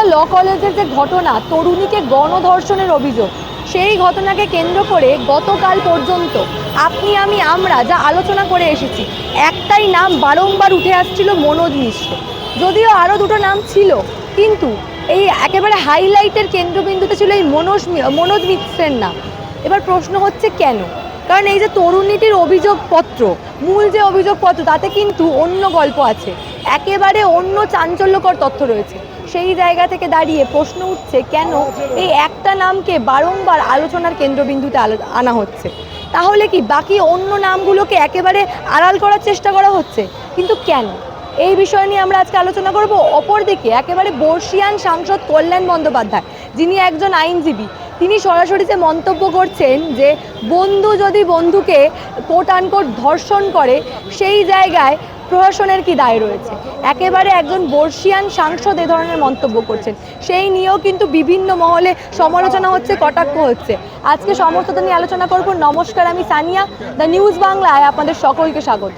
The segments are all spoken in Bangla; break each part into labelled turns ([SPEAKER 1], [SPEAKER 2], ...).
[SPEAKER 1] ক্যালকাটা ল কলেজের যে ঘটনা, তরুণীকে গণধর্ষণের অভিযোগ, সেই ঘটনাকে কেন্দ্র করে গতকাল পর্যন্ত আপনি, আমি, আমরা যা আলোচনা করে এসেছি, একটাই নাম বারংবার উঠে আসছিল মনোজ মিশ্র। যদিও আরও দুটো নাম ছিল, কিন্তু এই একেবারে হাইলাইটের কেন্দ্রবিন্দুতে ছিল এই মনোজ মনোজ মিশ্রের নাম। এবার প্রশ্ন হচ্ছে কেন? কারণ এই যে তরুণীটির অভিযোগপত্র, মূল যে অভিযোগপত্র, তাতে কিন্তু অন্য গল্প আছে। একেবারে অন্য চাঞ্চল্যকর তথ্য রয়েছে। সেই জায়গা থেকে দাঁড়িয়ে প্রশ্ন উঠছে, কেন এই একটা নামকে বারংবার আলোচনার কেন্দ্রবিন্দুতে আনা হচ্ছে? তাহলে কি বাকি অন্য নামগুলোকে একেবারে আড়াল করার চেষ্টা করা হচ্ছে? কিন্তু কেন? এই বিষয় নিয়ে আমরা আজকে আলোচনা করব। অপরদিকে একেবারে বর্ষিয়ান সাংসদ কল্যাণ বন্দ্যোপাধ্যায়, যিনি একজন আইনজীবী, তিনি সরাসরি যে মন্তব্য করছেন যে বন্ধু যদি বন্ধুকে কোট আনকোট ধর্ষণ করে, সেই জায়গায় প্রশাসনের কি দায় রয়েছে? একেবারে একজন বর্ষিয়ান সাংসদ এ ধরনের মন্তব্য করছেন। সেই নিয়েও কিন্তু বিভিন্ন মহলে সমালোচনা হচ্ছে, কটাক্ষ হচ্ছে। আজকে সমস্তটা নিয়ে আলোচনা করব। নমস্কার, আমি সানিয়া, দ্য নিউজ বাংলায় আপনাদের সকলকে স্বাগত।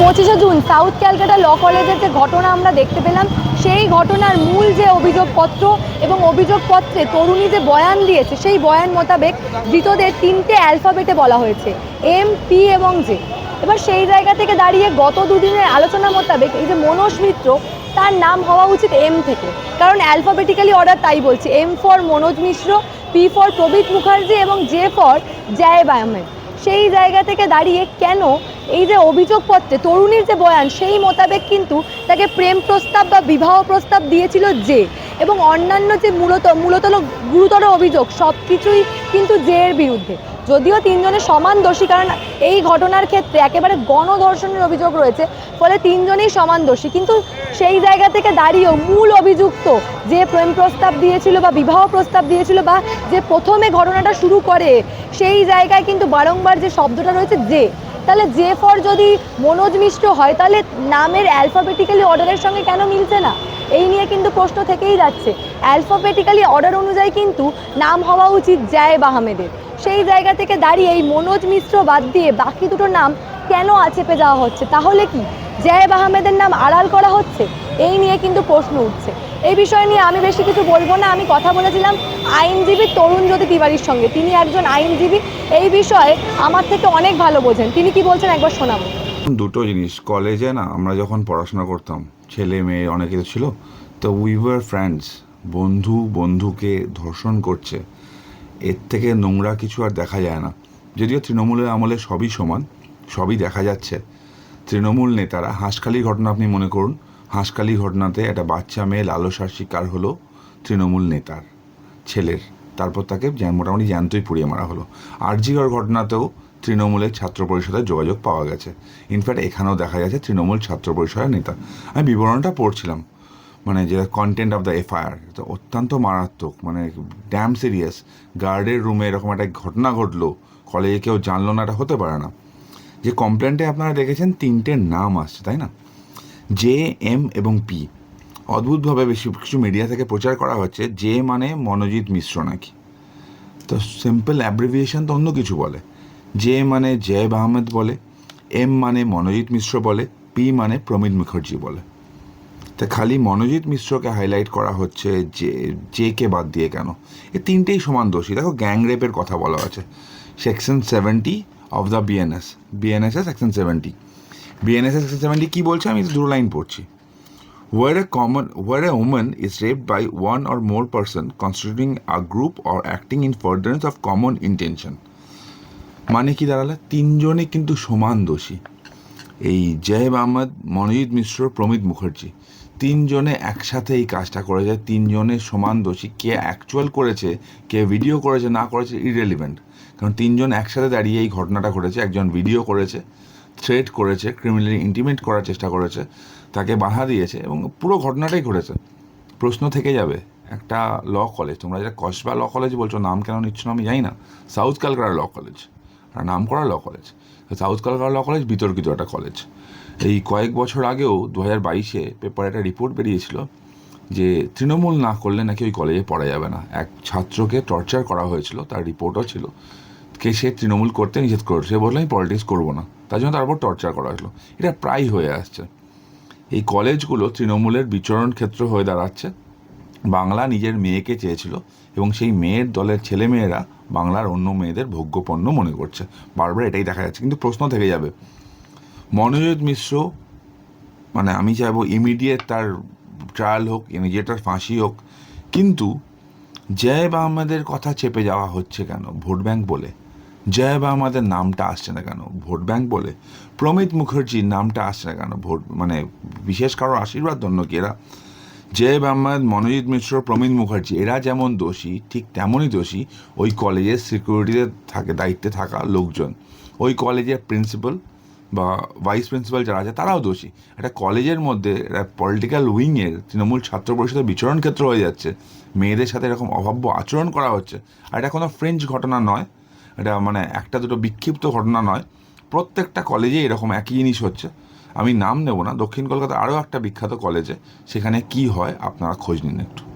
[SPEAKER 1] পঁচিশে জুন, সাউথ ক্যালকাটা ল কলেজের যে ঘটনা আমরা দেখতে পেলাম সেই ঘটনার মূল যে অভিযোগপত্র এবং অভিযোগপত্রে তরুণী যে বয়ান দিয়েছে, সেই বয়ান মোতাবেক ধৃতদের তিনটে অ্যালফাবেটে বলা হয়েছে, এম, পি এবং জে। এবার সেই জায়গা থেকে দাঁড়িয়ে গত দুদিনের আলোচনা মোতাবেক এই যে মনোজ মিত্র, তার নাম হওয়া উচিত এম থেকে। কারণ অ্যালফাবেটিক্যালি অর্ডার তাই বলছি, M for Manoj Mishra, P for Prabit Mukherjee এবং জে ফর জয় আহমেদ সেই জায়গা থেকে দাঁড়িয়ে কেন এই যে অভিযোগপত্রে তরুণীর যে বয়ান, সেই মোতাবেক কিন্তু তাকে প্রেম প্রস্তাব বা বিবাহ প্রস্তাব দিয়েছিল যে এবং অন্যান্য যে মূলত মূলত গুরুতর অভিযোগ সব কিছুই কিন্তু জের বিরুদ্ধে। যদিও তিনজনের সমান দোষী, কারণ এই ঘটনার ক্ষেত্রে একেবারে গণধর্ষণের অভিযোগ রয়েছে, ফলে তিনজনেই সমান দোষী। কিন্তু সেই জায়গা থেকে দাঁড়িয়েও মূল অভিযুক্ত যে প্রেম প্রস্তাব দিয়েছিল বা বিবাহ প্রস্তাব দিয়েছিল বা যে প্রথমে ঘটনাটা শুরু করে, সেই জায়গায় কিন্তু বারংবার যে শব্দটা রয়েছে যে, তাহলে জে ফর যদি মনোজ মিশ্র হয়, তাহলে নামের অ্যালফাবেটিক্যালি অর্ডারের সঙ্গে কেন মিলছে না? এই নিয়ে কিন্তু প্রশ্ন থেকেই যাচ্ছে। অ্যালফাবেটিক্যালি অর্ডার অনুযায়ী কিন্তু নাম হওয়া উচিত জায়েব আহমেদের। সেই জায়গা থেকে দাঁড়িয়ে এই মনোজ মিশ্র বাদ দিয়ে বাকি দুটো নাম কেন আচেপে যাওয়া হচ্ছে? তাহলে কি জায়েব আহমেদের নাম আড়াল করা হচ্ছে? এই নিয়ে কিন্তু প্রশ্ন উঠছে। এই বিষয় নিয়ে আমি বেশি কিছু বলব না। আমি কথা বলেছিলাম আইনজীবী তরুণ জ্যোতি তিওয়ারির সঙ্গে। তিনি একজন আইনজীবী। এই বিষয়ে আমার থেকে অনেক ভালো বোঝেন। তিনি কি বলছেন একবার শোনাবো।
[SPEAKER 2] দুটো জিনিস। কলেজে না আমরা যখন পড়াশোনা করতাম, ছেলে মেয়ে অনেকে ছিল, তো উই ওয়ার ফ্রেন্ডস বন্ধু বন্ধুকে ধর্ষণ করছে। এর থেকে নোংরা কিছু আর দেখা যায় না। যদিও তৃণমূলের আমলে সবই সমান, সবই দেখা যাচ্ছে। তৃণমূল নেতারা, হাঁসখালির ঘটনা আপনি মনে করুন, হাঁসখালির ঘটনাতে একটা বাচ্চা মেয়ে লালসার শিকার হলো তৃণমূল নেতার ছেলের। তারপর তাকে মোটামুটি জ্যান্তই পুড়িয়ে মারা হলো। আরজিগড় ঘটনাতেও তৃণমূলের ছাত্র পরিষদের যোগাযোগ পাওয়া গেছে। ইনফ্যাক্ট এখানেও দেখা যাচ্ছে তৃণমূল ছাত্র পরিষদের নেতা। আমি বিবরণটা পড়ছিলাম। মানে যে কন্টেন্ট অফ দ্য এফআইআর তো অত্যন্ত মারাত্মক মানে ড্যাম সিরিয়াস গার্ডের রুমে এরকম একটা ঘটনা ঘটলো কলেজে কেউ জানলো না, এটা হতে পারে না। যে কমপ্লেন্টে আপনারা দেখেছেন তিনটে নাম আসছে, তাই না? জে এম এবং পি অদ্ভুতভাবে বেশি কিছু মিডিয়া থেকে প্রচার করা হচ্ছে জে মানে মনোজিৎ মিশ্র নাকি। তো সিম্পল অ্যাব্রিভিয়েশন তো অন্য কিছু বলে। জে মানে জয়েব আহমেদ বলে এম মানে মনোজিৎ মিশ্র বলে পি মানে প্রমিত মুখার্জি বলে। তা খালি মনোজিৎ মিশ্রকে হাইলাইট করা হচ্ছে যে জে কে বাদ দিয়ে কেন? এ তিনটেই সমান দোষী। দেখো গ্যাং রেপের কথা বলা আছে। Section seventy of the BNS BNS section seventy BNS section seventy কী বলছে? আমি দুটো লাইন পড়ছি। Where a common where a woman is raped by one or more person, constituting a group or acting in furtherance of common intention মানে কি দাঁড়ালে? তিনজনে কিন্তু সমান দোষী। এই জয়েব আহমদ, মনোজিৎ মিশ্র, প্রমিত মুখার্জি। তিনজনে একসাথে এই কাজটা করেছে, তিনজনে সমান দোষী। কে অ্যাকচুয়াল করেছে, কে ভিডিও করেছে, না করেছে ইরেলিভেন্ট কারণ তিনজন একসাথে দাঁড়িয়ে এই ঘটনাটা ঘটেছে, একজন ভিডিও করেছে থ্রেট করেছে ক্রিমিনালি ইন্টিমেট করার চেষ্টা করেছে, তাকে বাধা দিয়েছে এবং পুরো ঘটনাটাই ঘটেছে। প্রশ্ন থেকে যাবে, একটা ল কলেজ তোমরা যেটা কসবা ল কলেজ বলছো, নাম কেন নিচ্ছ না আমি জানি না। সাউথ ক্যালকাটা ল কলেজ আর নাম করা law college south Calcutta law college বিতর্কিত একটা কলেজ এই কয়েক বছর আগেও দু হাজার বাইশে পেপারে একটা রিপোর্ট বেরিয়েছিল যে তৃণমূল না করলে নাকি ওই কলেজে পড়া যাবে না। এক ছাত্রকে টর্চার করা হয়েছিল, তার রিপোর্টও ছিল কে সে তৃণমূল করতে নিষেধ করছে সে বলল, আমি পলিটিক্স করব না। তার জন্য তারপর টর্চার করা হলো এটা প্রায় হয়ে আসছে। এই কলেজগুলো তৃণমূলের বিচরণ ক্ষেত্র হয়ে দাঁড়াচ্ছে। বাংলা নিজের মেয়েকে চেয়েছিল এবং সেই মেয়ের দলের ছেলেমেয়েরা বাংলার অন্য মেয়েদের ভোগ্যপণ্য মনে করছে। বারবার এটাই দেখা যাচ্ছে। কিন্তু প্রশ্ন থেকে যাবে মনোজিৎ মিশ্র মানে আমি চাইব ইমিডিয়েট তার ট্রায়াল হোক ইমিডিয়েটার ফাঁসি হোক, কিন্তু জয়েব আহমেদের কথা চেপে যাওয়া হচ্ছে কেন? ভোট ব্যাংক বলে। জয়েব আহমেদের নামটা আসছে না কেন? ভোট ব্যাংক বলে। প্রমিত মুখার্জির নামটা আসছে না কেন? ভোট মানে বিশেষ কারোর আশীর্বাদ ধন্য কি এরা? জয়েব আহমেদ মনোজিৎ মিশ্র, প্রমিত মুখার্জি, এরা যেমন দোষী, ঠিক তেমনই দোষী, ওই কলেজের সিকিউরিটিতে থাকে, দায়িত্বে থাকা লোকজন। ওই কলেজের প্রিন্সিপাল বা ভাইস প্রিন্সিপাল যারা আছে, তারাও দোষী। একটা কলেজের মধ্যে, একটা পলিটিক্যাল উইংয়ের তৃণমূল ছাত্র পরিষদের বিচরণ ক্ষেত্র হয়ে যাচ্ছে। মেয়েদের সাথে এরকম অভাব্য আচরণ করা হচ্ছে। আর এটা কোনো ফ্রেঞ্চ ঘটনা নয়। এটা মানে একটা দুটো বিক্ষিপ্ত ঘটনা নয়। প্রত্যেকটা কলেজে এরকম একই জিনিস হচ্ছে। আমি নাম নেব না। দক্ষিণ কলকাতা আরও একটা বিখ্যাত কলেজে সেখানে কি হয়, আপনারা খোঁজ নিন একটু।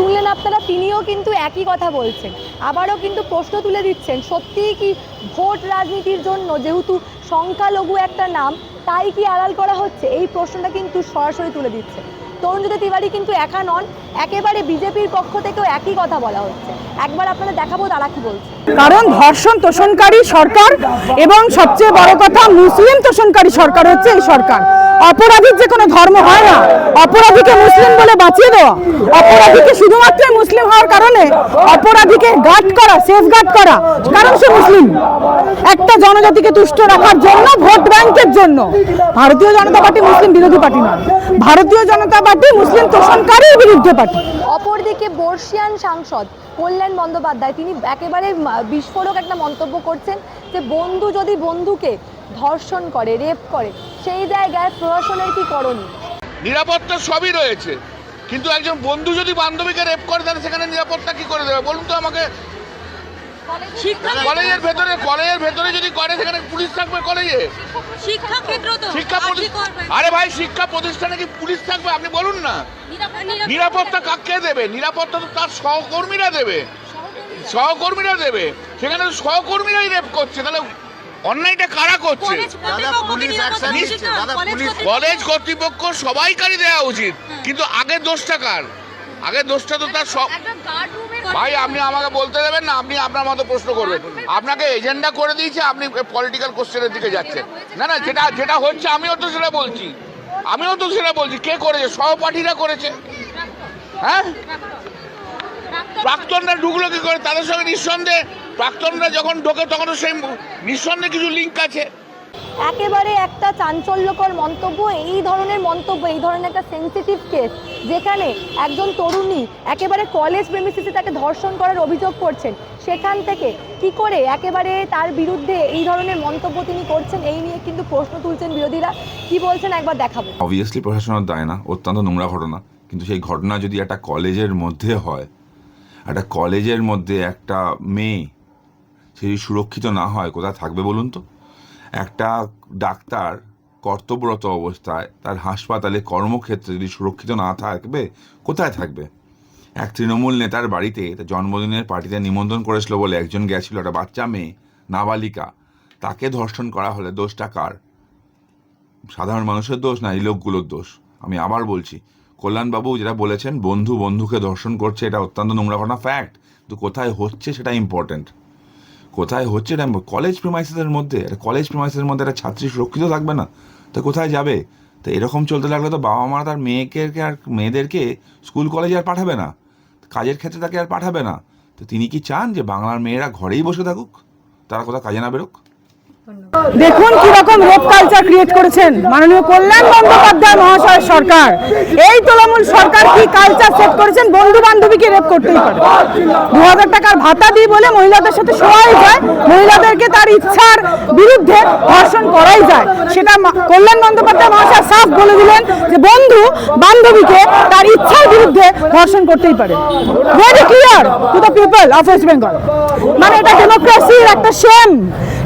[SPEAKER 1] শুনলেন আপনারা, তিনিও কিন্তু একই কথা বলছেন। আবারও কিন্তু প্রশ্ন তুলে দিচ্ছেন, সত্যিই কি ভোট রাজনীতির জন্য যেহেতু সংখ্যালঘু একটা নাম, তাই কি আড়াল করা হচ্ছে? এই প্রশ্নটা কিন্তু সরাসরি তুলে দিচ্ছে। তরুণজ্যোতি তিওয়ারি কিন্তু একা নন, একেবারে বিজেপির পক্ষ থেকেও একই কথা বলা হচ্ছে। একবার আপনারা দেখাবো তারা কি বলছে।
[SPEAKER 3] কারণ ধর্ষণ তোষণকারী সরকার এবং সবচেয়ে বড় কথা মুসলিম তোষণকারী সরকার হচ্ছে এই সরকার। অপরাধীর যে কোনো ধর্ম হয় না। অপরাধীকে মুসলিম বলে বাঁচিয়ে দেওয়া। অপরাধীকে শুধুমাত্র মুসলিম হওয়ার কারণে অপরাধীকে গার্ড করা সেফ গার্ড করা, কারণ সে মুসলিম। একটা জনজাতিকে তুষ্ট রাখার জন্য, ভোট ব্যাংকের জন্য। ভারতীয় জনতা পার্টি মুসলিম বিরোধী পার্টি নয় ভারতীয় জনতা পার্টি মুসলিম তোষণকারীর বিরুদ্ধে পার্টি।
[SPEAKER 1] অপরদিকে বর্ষিয়ান সাংসদ কল্যাণ বন্দ্যোপাধ্যায়, তিনি একেবারে বিস্ফোরক একটা মন্তব্য করছেন যে বন্ধু যদি বন্ধুকে ধর্ষণ করে রেপ করে সেই জায়গায় প্রশাসনের কি করণীয়?
[SPEAKER 4] নিরাপত্তা সবই রয়েছে। কিন্তু একজন বন্ধু যদি বান্ধবীকে রেপ করে তাহলে সেখানে নিরাপত্তা কি করে দেবে? বলুন তো আমাকে। কলেজের ভেতরে কলেজের ভেতরে যদি করে সেখানে পুলিশ থাকবে কলেজে?
[SPEAKER 5] শিক্ষা ক্ষেত্র তো।
[SPEAKER 4] শিক্ষা প্রতি- আরে ভাই শিক্ষা প্রতিষ্ঠানে কি পুলিশ থাকবে? আপনি বলুন না। নিরাপত্তা কাকে দেবে? নিরাপত্তা তো তার সহকর্মীরা দেবে। সহকর্মীরা দেবে। সেখানে তো সহকর্মীরাই রেপ করছে। তাহলে অন্যায়টা কারা করছে? কলেজ কর্তৃপক্ষ সবাইকারই দেওয়া উচিত কিন্তু আগের দোষটা কার? আগের দোষটা তো তার সব ভাই আপনি আমাকে বলতে দেবেন না আপনি আপনার মতো প্রশ্ন করবেন। আপনাকে এজেন্ডা করে দিয়েছে আপনি পলিটিক্যাল কোশ্চেনের দিকে যাচ্ছেন। না না যেটা যেটা হচ্ছে আমিও তো সেটা বলছি। আমিও তো সেটা বলছি। কে করেছে? সহপাঠীরা করেছে। হ্যাঁ? প্রাক্তনরা ঢুকলো কি করে? তাদের সঙ্গে নিঃসন্দেহে প্রাক্তনরা যখন ঢোকে তখন সেই নিঃসন্দেহে কিছু লিঙ্ক আছে।
[SPEAKER 1] একেবারে একটা চাঞ্চল্যকর মন্তব্য এই ধরনের মন্তব্য এই ধরনের একটা সেন্সিটিভ কেস যেখানে একজন তরুণী একেবারে কলেজ প্রেমিসিসে তাকে ধর্ষণ করার অভিযোগ করছেন। সেখান থেকে কি করে একেবারে তার বিরুদ্ধে এই ধরনের মন্তব্য তিনি করছেন এই নিয়ে কিন্তু প্রশ্ন তুলছেন বিরোধীরা। কি বলছেন? একবার দেখাবো।
[SPEAKER 2] অবভিয়াসলি প্রশাসনের দায় না অত্যন্ত নোংরা ঘটনা। কিন্তু সেই ঘটনা যদি একটা কলেজের মধ্যে হয় একটা কলেজের মধ্যে একটা মেয়ে সে যদি সুরক্ষিত না হয়, কোথায় থাকবে বলুন তো? একটা ডাক্তার কর্তব্যরত অবস্থায় তার হাসপাতালে কর্মক্ষেত্রে যদি সুরক্ষিত না থাকবে, কোথায় থাকবে? এক তৃণমূল নেতার বাড়িতে তার জন্মদিনের পার্টিতে নিমন্ত্রণ করেছিল বলে একজন গেছিল, একটা বাচ্চা মেয়ে, নাবালিকা। তাকে ধর্ষণ করা হলে দোষটা কার? সাধারণ মানুষের দোষ না, এই লোকগুলোর দোষ? আমি আবার বলছি, কল্যাণবাবু যেটা বলেছেন, বন্ধু বন্ধুকে ধর্ষণ করছে, এটা অত্যন্ত নোংরা ঘটনা ফ্যাক্ট তো কোথায় হচ্ছে সেটা ইম্পর্টেন্ট কোথায় হচ্ছে এটা কলেজ প্রিমাইসেসের মধ্যে একটা কলেজ প্রিমাইসেসের মধ্যে একটা ছাত্রী সুরক্ষিত থাকবে না, তো কোথায় যাবে? তো এরকম চলতে লাগলে তো বাবা মা তার মেয়েকে আর মেয়েদেরকে স্কুল কলেজে আর পাঠাবে না, কাজের ক্ষেত্রে তাকে আর পাঠাবে না, তো তিনি কি চান যে বাংলার মেয়েরা ঘরেই বসে থাকুক? তারা কোথাও কাজে না বেরোক?
[SPEAKER 3] দেখুন কি রকম রেপ কালচার ক্রিয়েট করেছেন। মাননীয় কল্যাণ বন্দ্যোপাধ্যায় মহাশয় সরকার। এই তৃণমূল সরকার কি কালচার সেট করেছেন? বন্ধু বান্ধবীকে রেপ করতেই পারে। দু হাজার টাকার ভাতা দিই বলে মহিলাদের সাথে শোয়াই যায়। মহিলাদেরকে তার ইচ্ছার বিরুদ্ধে ধর্ষণ করাই যায়। সেটা কল্যাণ বন্দ্যোপাধ্যায় মহাশয় সাফ বলে দিলেন যে বন্ধু বান্ধবীকে তার ইচ্ছার বিরুদ্ধে ধর্ষণ করতেই পারে। Very clear to the people of West Bengal মানে এটা ডেমোক্রেসির একটা same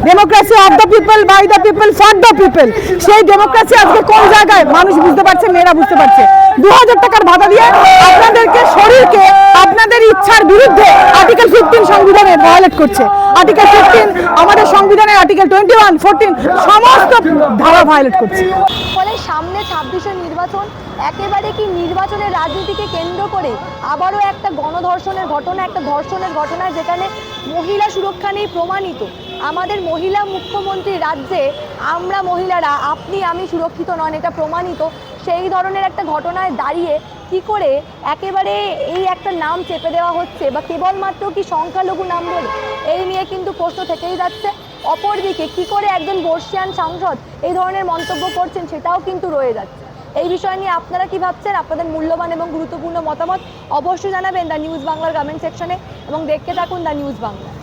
[SPEAKER 3] democracy of the people by the people for the people সেই ডেমোক্রেসি আজকে কোন জায়গায়? মানুষ বুঝতে পারছে, মেয়েরা বুঝতে পারছে। দু হাজার টাকার ভাতা দিয়ে আপনাদেরকে শরীরকে, আপনাদের ইচ্ছার বিরুদ্ধে আর্টিকেল ফিফটিন সংবিধানে ভায়োলেট করছে। আর্টিকেল ফিফটিন আমাদের সংবিধানের আর্টিকেল টোয়েন্টি ওয়ান ফোরটিন সমস্ত ধারা ভায়োলেট করছে।
[SPEAKER 1] ফলে সামনে ছাব্বিশে নির্বাচন, একেবারে কি নির্বাচনের রাজনীতিকে কেন্দ্র করে আবারও একটা গণধর্ষণের ঘটনা, একটা ধর্ষণের ঘটনা যেখানে মহিলা সুরক্ষা নেই প্রমাণিত। আমাদের মহিলা মুখ্যমন্ত্রী রাজ্যে আমরা মহিলারা, আপনি, আমি সুরক্ষিত নন, এটা প্রমাণিত। সেই ধরনের একটা ঘটনায় দাঁড়িয়ে কি করে একেবারে এই একটা নাম চেপে দেওয়া হচ্ছে বা কেবলমাত্র কি সংখ্যালঘু নাম বলে, এই নিয়ে কিন্তু প্রশ্ন থেকেই যাচ্ছে। অপরদিকে কি করে একজন বর্ষিয়ান সাংসদ এই ধরনের মন্তব্য করছেন সেটাও কিন্তু রয়ে যাচ্ছে। এই বিষয় নিয়ে আপনারা কি ভাবছেন? আপনাদের মূল্যবান এবং গুরুত্বপূর্ণ মতামত অবশ্যই জানাবেন দ্য নিউজ বাংলার কমেন্ট সেকশনে এবং দেখতে থাকুন দ্য নিউজ বাংলা।